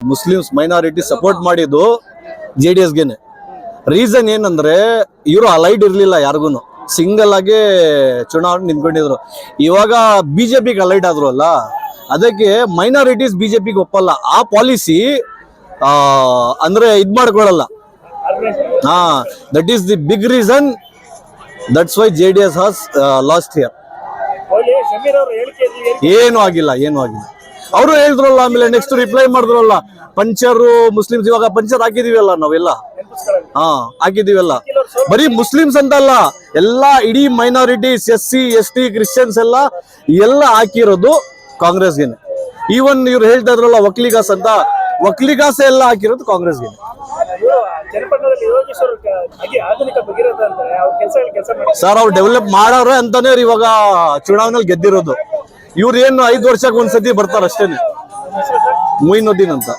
Muslims minority support ಮಾಡಿದ್ದು J D ಎಸ್ಗೆನೆ reason ಏನಂದ್ರೆ ಇವರು ಅಲೈಡ್ ಇರ್ಲಿಲ್ಲ ಯಾರಿಗೂ ಸಿಂಗಲ್ ಆಗಿ ಚುನಾವಣೆ ನಿಂತ್ಕೊಂಡಿದ್ರು. ಇವಾಗ ಬಿಜೆಪಿಗೆ ಅಲೈಡ್ ಆದ್ರು ಅಲ್ಲ ಅದಕ್ಕೆ ಮೈನಾರಿಟೀಸ್ ಬಿಜೆಪಿಗೆ ಒಪ್ಪಲ್ಲ. ಆ ಪಾಲಿಸಿ ಅಂದ್ರೆ ಇದ್ ಮಾಡ್ಕೊಳ್ಳಲ್ಲ. ಹಾ that is the big reason that's why J D S has last year ಏನು ಆಗಿಲ್ಲ ಏನು ಆಗಿಲ್ಲ. ಅವರು ಹೇಳಿದ್ರಲ್ಲ ಆಮೇಲೆ ನೆಕ್ಸ್ಟ್ ರಿಪ್ಲೈ ಮಾಡಿದ್ರಲ್ಲ, ಪಂಚರು, ಮುಸ್ಲಿಮ್ಸ್ ಇವಾಗ ಪಂಚರ್ ಹಾಕಿದೀವಲ್ಲ ನಾವೆಲ್ಲ? ಹಾ, ಹಾಕಿದೀವಲ್ಲ. ಬರೀ ಮುಸ್ಲಿಮ್ಸ್ ಅಂತಲ್ಲ, ಎಲ್ಲಾ ಇಡೀ minorities S C S T Christians ಎಲ್ಲ ಎಲ್ಲ ಹಾಕಿರೋದು ಕಾಂಗ್ರೆಸ್ಗೆನೆ. ಈವನ್ ಇವ್ರು ಹೇಳ್ತಾ ಇದ್ರಲ್ಲ ಒಕ್ಲಿಗಾಸ್ ಅಂತ ಒಕ್ಲಿಗಾಸ್ ಎಲ್ಲ ಹಾಕಿರೋದು ಮಾಡಿ ಸರ್, ಅವ್ರು ಡೆವಲಪ್ ಮಾಡೋರೇ ಅಂತಾನೆ ಇವಾಗ ಚುನಾವಣೆಯಲ್ಲಿ ಗೆದ್ದಿರೋದು. ಇವ್ರು ಏನು ಐದು ವರ್ಷಕ್ಕೆ ಒಂದ್ಸತಿ ಬರ್ತಾರೆ ಅಷ್ಟೇನೆ ಮೊಯಿನುದ್ದೀನ್ ಅಂತ